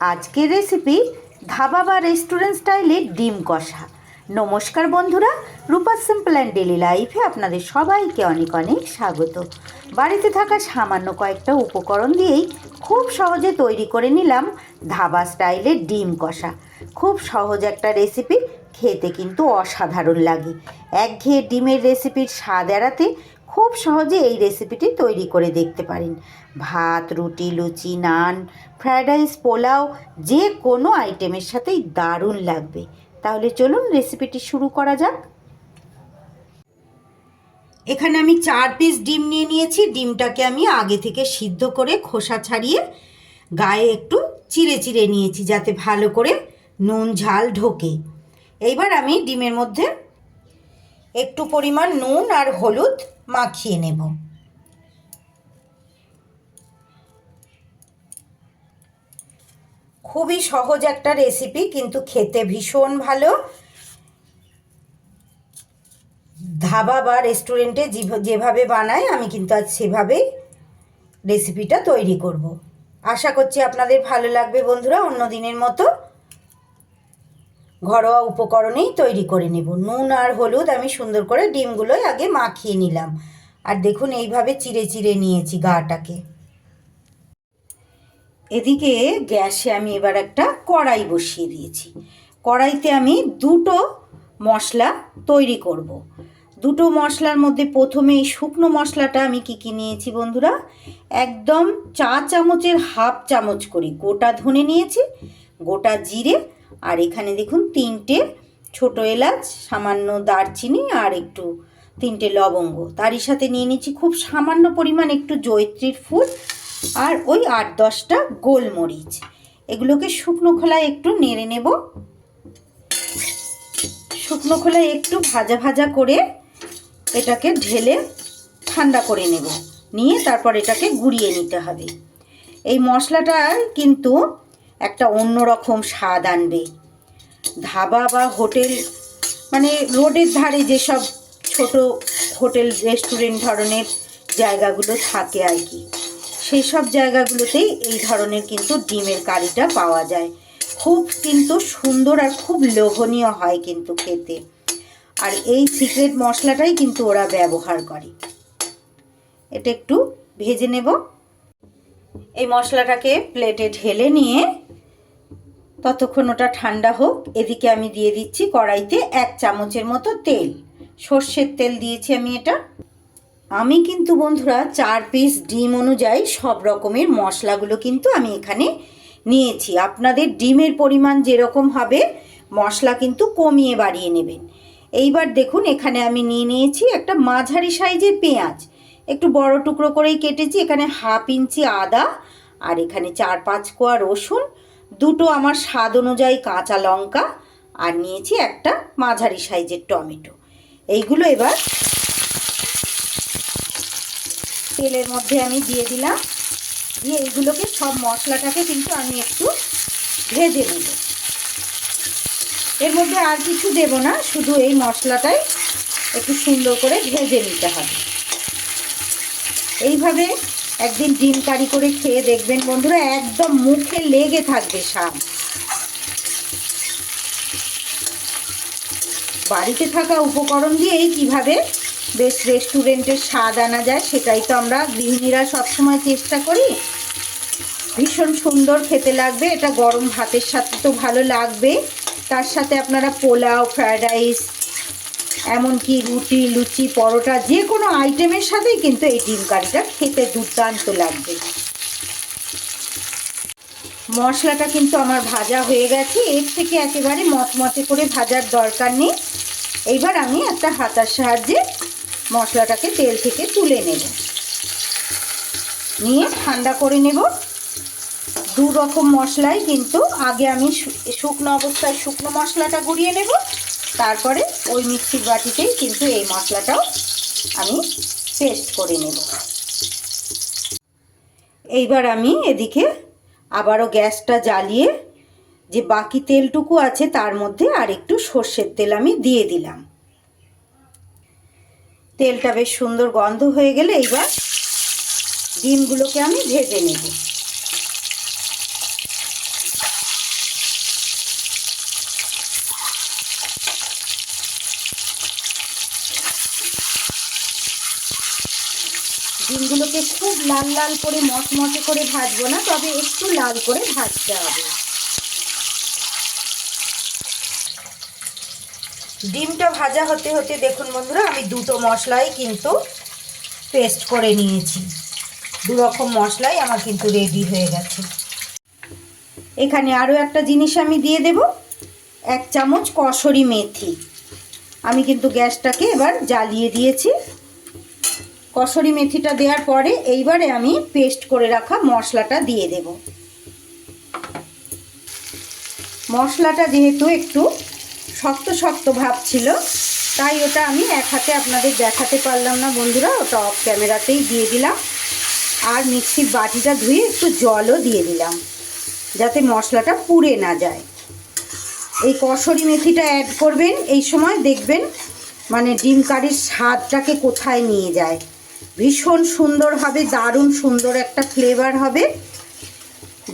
আজকের রেসিপি ধাবা বা রেস্টুরেন্ট স্টাইলে ডিম কষা। নমস্কার বন্ধুরা, রূপা সিম্পল অ্যান্ড ডেলি লাইফে আপনাদের সবাইকে অনেক অনেক স্বাগত। বাড়িতে থাকা সামান্য কয়েকটা উপকরণ দিয়েই খুব সহজে তৈরি করে নিলাম ধাবা স্টাইলে ডিম কষা। খুব সহজ একটা রেসিপি খেতে কিন্তু অসাধারণ লাগে। একঘেয়ে ডিমের রেসিপির স্বাদ এড়াতে খুব সহজে এই রেসিপিটি তৈরি করে দেখতে পারেন। ভাত, রুটি, লুচি, নান ফ্রায়েড রাইস পোলাও, যে কোনো আইটেমের সাথেই দারুণ লাগবে। তাহলে চলুন রেসিপিটি শুরু করা যাক। এখানে আমি চার পিস ডিম নিয়ে নিয়েছি। ডিমটাকে আমি আগে থেকে সিদ্ধ করে খোসা ছাড়িয়ে গায়ে একটু চিড়ে চিড়ে নিয়েছি যাতে ভালো করে নুন, ঝাল ঢোকে। এইবার আমি ডিমের মধ্যে একটু পরিমাণ নুন আর হলুদ মাখিয়ে নেব খুবই সহজ একটা রেসিপি কিন্তু খেতে ভীষণ ভালো ধাবা বা রেস্টুরেন্টে যেভাবে বানায় আমি কিন্তু আজ সেভাবেই রেসিপিটা তৈরি করব। আশা করছি আপনাদের ভালো লাগবে বন্ধুরা অন্য দিনের মতো ঘরোয়া উপকরণেই তৈরি করে নেব। নুন আর হলুদ আমি সুন্দর করে ডিমগুলোই আগে মাখিয়ে নিলাম। আর দেখুন এইভাবে চিড়ে চিড়ে নিয়েছি গাটাকে। এদিকে গ্যাসে আমি এবার একটা কড়াই বসিয়ে দিয়েছি। কড়াইতে আমি দুটো মশলা তৈরি করব। দুটো মশলার মধ্যে প্রথমে এই শুকনো মশলাটা আমি কি কি নিয়েছি বন্ধুরা? একদম চা চামচের হাফ চামচ করি গোটা ধনে নিয়েছি, গোটা জিরে আর এখানে দেখুন তিনটে ছোট এলাচ, সামান্য দারচিনি আর একটু তিনটে লবঙ্গ। তারই সাথে নিয়ে নিচ্ছি খুব সামান্য পরিমাণ একটু জৈত্রীর ফুল আর ওই আট দশটা গোলমরিচ। এগুলোকে শুকনো খোলায় একটু নেড়ে নেব। শুকনো খোলায় একটু ভাজা ভাজা করে এটাকে ঢেলে ঠান্ডা করে নেব। নিয়ে তারপর এটাকে গুঁড়িয়ে নিতে হবে। এই মশলাটার কিন্তু একটা অন্যরকম স্বাদ আনবে। ধাবা বা হোটেল মানে রোডের ধারে যেসব ছোট হোটেল, রেস্টুরেন্ট ধরনের জায়গাগুলো থাকে আর কি সেই সব জায়গাগুলোতেই এই ধরনের কিন্তু ডিমের কারিটা পাওয়া যায়। খুব কিন্তু সুন্দর আর খুব লোভনীয় হয় কিন্তু খেতে। আর এই সিক্রেট মশলাটাই কিন্তু ওরা ব্যবহার করে। এটা একটু ভেজে নেব। এই মশলাটাকে প্লেটে ঢেলে নিয়ে ততক্ষণ ওটা ঠান্ডা হোক, এদিকে আমি দিয়ে দিচ্ছি কড়াইতে এক চামচের মতো তেল। সর্ষের তেল দিয়েছি আমি এটা। আমি কিন্তু বন্ধুরা চার পিস ডিম অনুযায়ী সব রকমের মশলাগুলো কিন্তু আমি এখানে নিয়েছি। আপনাদের ডিমের পরিমাণ যেরকম হবে, মশলা কিন্তু কমিয়ে বাড়িয়ে নেবেন। এইবার দেখুন, এখানে আমি নিয়ে নিয়েছি একটা মাঝারি সাইজের পেঁয়াজ। একটু বড় টুকরো করেই কেটেছি, এখানে হাফ ইঞ্চি আদা আর এখানে চার পাঁচ কোয়া রসুন। দুটো আমার স্বাদ অনুযায়ী কাঁচা লঙ্কা আর নিয়েছি একটা মাঝারি সাইজের টমেটো। এইগুলো এবার তেলের মধ্যে আমি দিয়ে দিলাম। দিয়ে এইগুলোকে সব মশলাটাকে কিন্তু আমি একটু ভেজে নেব। এর মধ্যে আর কিছু দেব না, শুধু এই মশলাটাই একটু সুন্দর করে ভেজে নিতে হবে। এইভাবে একদিন ডিম কারি করে খেয়ে দেখবেন বন্ধুরা, একদম মুখে লেগে থাকবে স্বাদ। বাড়িতে থাকা উপকরণ দিয়েই কীভাবে বেশ রেস্টুরেন্টের স্বাদ আনা যায়, সেটাই তো আমরা গৃহিণীরা সবসময় চেষ্টা করি। ভীষণ সুন্দর খেতে লাগবে, এটা গরম ভাতের সাথে তো ভালো লাগবে। তার সাথে আপনারা পোলাও ফ্রায়েড রাইস এমনকি রুটি, লুচি, পরোটা, যে কোনো আইটেমের সাথেই কিন্তু এই ডিম কারিটা খেতে দুর্দান্ত লাগবে। মশলাটা কিন্তু আমার ভাজা হয়ে গেছে, এর থেকে একেবারে মচমচে করে ভাজার দরকার নেই। এইবার আমি একটা হাতার সাহায্যে মশলাটাকে তেল থেকে তুলে নেব। নিয়ে ঠান্ডা করে নেব। দু রকম মশলাই কিন্তু আগে আমি শুকনো অবস্থায় শুকনো মশলাটা গুঁড়িয়ে নেব। তারপরে ওই মিক্সির বাটিতেই কিন্তু এই মশলাটাও আমি পেস্ট করে নেব। এইবার আমি এদিকে আবারও গ্যাসটা জ্বালিয়ে যে বাকি তেলটুকু আছে তার মধ্যে আর একটু সর্ষের তেল আমি দিয়ে দিলাম। তেলটা বেশ সুন্দর গন্ধ হয়ে গেলে এইবার ডিমগুলোকে আমি ভেজে নেব। ডিমগুলোকে খুব লাল লাল করে মচমচে করে ভাজবো না, তবে একটু লাল করে ভাজতে হবে। ডিমটা ভাজা হতে হতে দেখুন বন্ধুরা, আমি দুটো মশলাই কিন্তু পেস্ট করে নিয়েছি। দু রকম মশলাই আমার কিন্তু রেডি হয়ে গেছে। এখানে আরও একটা জিনিস আমি দিয়ে দেব, এক চামচ কসরি মেথি। আমি কিন্তু গ্যাসটাকে এবার জ্বালিয়ে দিয়েছি। কসরি মেথিটা দেওয়ার পরে এইবারে আমি পেস্ট করে রাখা মশলাটা দিয়ে দেব। মশলাটা যেহেতু একটু শক্ত শক্ত ভাব ছিল, তাই ওটা আমি এক হাতে আপনাদের দেখাতে পারলাম না বন্ধুরা, ওটা অফ ক্যামেরাতেই দিয়ে দিলাম। আর মিক্সির বাটিটা ধুয়ে একটু জলও দিয়ে দিলাম, যাতে মশলাটা পুড়ে না যায়। এই কসরি মেথিটা অ্যাড করবেন, এই সময় দেখবেন মানে ডিম কারির স্বাদটাকে কোথায় নিয়ে যায়। ভীষণ সুন্দর হবে, দারুণ সুন্দর একটা ফ্লেভার হবে।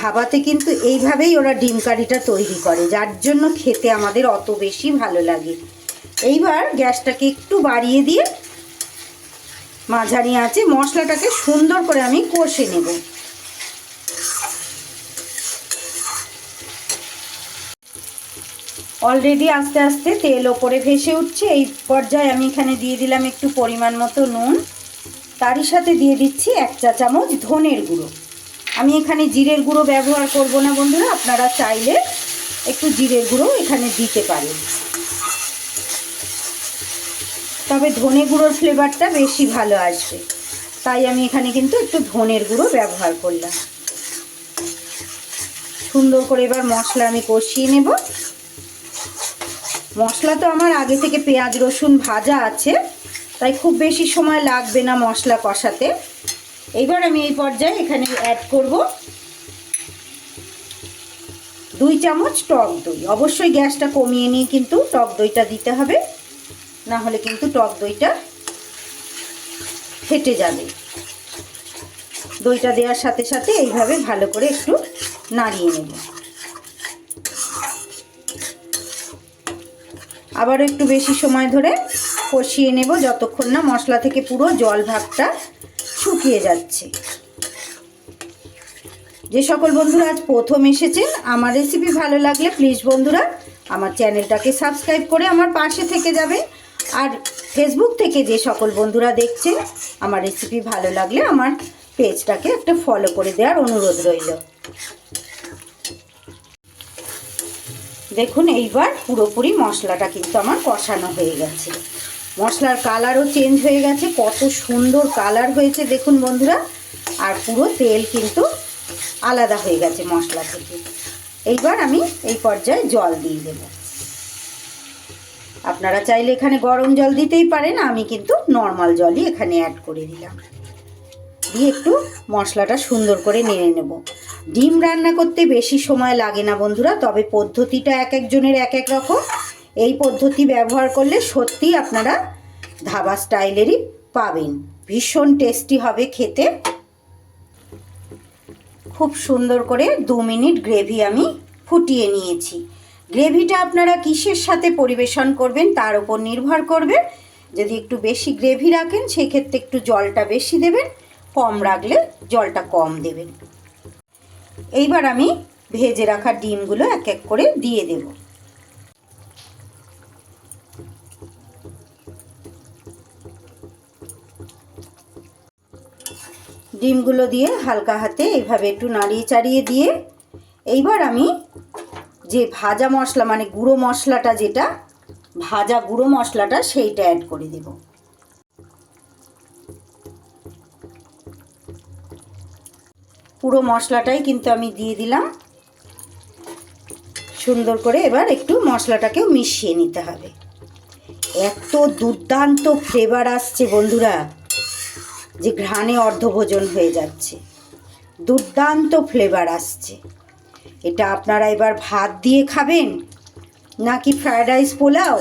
ধাবাতে কিন্তু এইভাবেই ওরা ডিম কারিটা তৈরি করে, যার জন্য খেতে আমাদের অত বেশি ভালো লাগে। এইবার গ্যাসটাকে একটু বাড়িয়ে দিয়ে মাঝারি আছে মশলাটাকে সুন্দর করে আমি কষে নেব। অলরেডি আস্তে আস্তে তেল ওপরে ভেসে উঠছে, এই পর্যায়ে আমি এখানে দিয়ে দিলাম একটু পরিমাণ মতো নুন। তারই সাথে দিয়ে দিচ্ছি এক চা চামচ ধনের গুঁড়ো। আমি এখানে জিরের গুঁড়ো ব্যবহার করব না বন্ধুরা, আপনারা চাইলে একটু জিরের গুঁড়ো এখানে দিতে পারেন। তবে ধনে গুঁড়োর ফ্লেভারটা বেশি ভালো আসবে, তাই আমি এখানে কিন্তু একটু ধনের গুঁড়ো ব্যবহার করলাম। সুন্দর করে এবার মশলা আমি কষিয়ে নেব। মশলা তো আমার আগে থেকে পেঁয়াজ, রসুন ভাজা আছে তাই খুব বেশি সময় লাগবে না মশলা কষাতে। এইবার আমি এই পর্যায়ে এখানে অ্যাড করব দুই চামচ টক দই। অবশ্যই গ্যাসটা কমিয়ে নিয়ে কিন্তু টক দইটা দিতে হবে, না হলে কিন্তু টক দইটা ফেটে যাবে। দইটা দেওয়ার সাথে সাথে এইভাবে ভালো করে একটু নাড়িয়ে নেব। আবারও একটু বেশি সময় ধরে কষিয়ে নেব যতক্ষণ না মশলা থেকে পুরো জল ভাগটা শুকিয়ে যাচ্ছে। যে সকল বন্ধুরা আজ প্রথম এসেছেন, আমার রেসিপি ভালো লাগলে প্লিজ বন্ধুরা আমার চ্যানেলটাকে সাবস্ক্রাইব করে আমার পাশে থেকে যাবে আর ফেসবুক থেকে যে সকল বন্ধুরা দেখছেন, আমার রেসিপি ভালো লাগলে আমার পেজটাকে একটা ফলো করে দেওয়ার অনুরোধ রইল। দেখুন, এইবার পুরোপুরি মশলাটা কিন্তু আমার কষানো হয়ে গেছে। মশলার কালারও চেঞ্জ হয়ে গেছে, কত সুন্দর কালার হয়েছে, দেখুন বন্ধুরা। আর পুরো তেল কিন্তু আলাদা হয়ে গেছে মশলা থেকে। এইবার আমি এই পর্যায়ে জল দিয়ে দেব। আপনারা চাইলে এখানে গরম জল দিতেই পারেন, আমি কিন্তু নর্মাল জলই এখানে অ্যাড করে দিলাম। দিয়ে একটু মশলাটা সুন্দর করে নেড়ে নেব। ডিম রান্না করতে বেশি সময় লাগে না বন্ধুরা, তবে পদ্ধতিটা এক একজনের এক এক রকম। এই পদ্ধতি ব্যবহার করলে সত্যি আপনারা ধাবা স্টাইলেরই পাবেন। ভীষণ টেস্টি হবে খেতে। খুব সুন্দর করে দু মিনিট গ্রেভি আমি ফুটিয়ে নিয়েছি। গ্রেভিটা আপনারা কিসের সাথে পরিবেশন করবেন তার উপর নির্ভর করবে। যদি একটু বেশি গ্রেভি রাখেন, সেক্ষেত্রে একটু জলটা বেশি দেবেন, কম রাখলে জলটা কম দেবেন। এইবার আমি ভেজে রাখা ডিমগুলো এক এক করে দিয়ে দেব। ডিমগুলো দিয়ে হালকা হাতে এইভাবে একটু নাড়িয়ে চাড়িয়ে দিয়ে এইবার আমি যে ভাজা মশলা মানে গুঁড়ো মশলাটা যেটা, ভাজা গুঁড়ো মশলাটা সেইটা অ্যাড করে দেব। পুরো মশলাটাই কিন্তু আমি দিয়ে দিলাম। সুন্দর করে এবার একটু মশলাটাকেও মিশিয়ে নিতে হবে। এত দুর্দান্ত ফ্লেভার আসছে বন্ধুরা। যে ঘ্রাণে অর্ধভোজন হয়ে যাচ্ছে। দুর্দান্ত ফ্লেভার আসছে। এটা আপনারা এবার ভাত দিয়ে খাবেন? নাকি ফ্রায়েড রাইস পোলাও?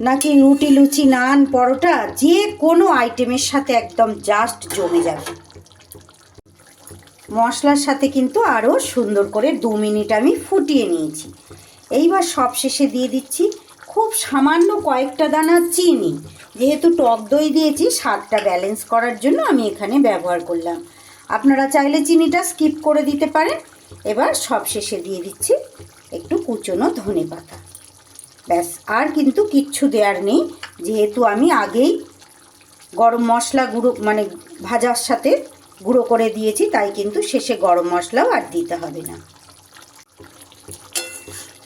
নাকি রুটি, লুচি, নান, পরোটা? যে কোনো আইটেমের সাথে একদম জাস্ট জমে যাবে। মশলার সাথে কিন্তু আরও সুন্দর করে দু মিনিট আমি ফুটিয়ে নিয়েছি। এইবার সব শেষে দিয়ে দিচ্ছি খুব সামান্য কয়েকটা দানা চিনি। যেহেতু টক দই দিয়েছি, স্বাদটা ব্যালেন্স করার জন্য আমি এখানে ব্যবহার করলাম। আপনারা চাইলে চিনিটা স্কিপ করে দিতে পারেন। এবার সব শেষে দিয়ে দিচ্ছি একটু কুচনো ধনে পাতা। ব্যাস, আর কিন্তু কিচ্ছু দেওয়ার নেই। যেহেতু আমি আগেই গরম মশলা গুঁড়ো মানে ভাজার সাথে গুঁড়ো করে দিয়েছি, তাই কিন্তু শেষে গরম মশলাও আর দিতে হবে না।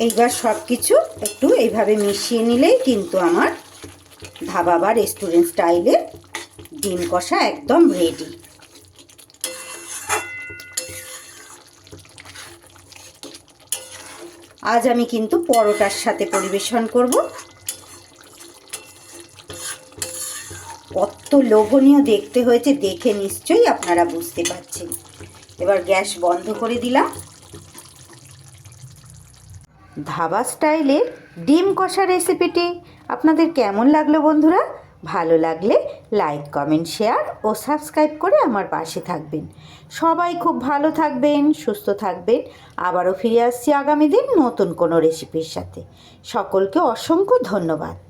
এইবার সব কিছু একটু এইভাবে মিশিয়ে নিলেই কিন্তু আমার ধাবা বা রেস্টুরেন্ট স্টাইলে ডিম কষা একদম রেডি আজ আমি কিন্তু পরোটার সাথে পরিবেশন করব। কত লোভনীয় দেখতে হয়েছে, দেখে নিশ্চয়ই আপনারা বুঝতে পারছেন। এবার গ্যাস বন্ধ করে দিলাম। ধাবা স্টাইলের ডিম কষা রেসিপিটি আপনাদের কেমন লাগল বন্ধুরা? ভালো লাগলে লাইক, কমেন্ট, শেয়ার ও সাবস্ক্রাইব করে আমার পাশে থাকবেন। সবাই খুব ভালো থাকবেন, সুস্থ থাকবেন। আবারও ফিরে আসছি আগামী দিন নতুন কোনো রেসিপির সাথে। সকলকে অসংখ্য ধন্যবাদ।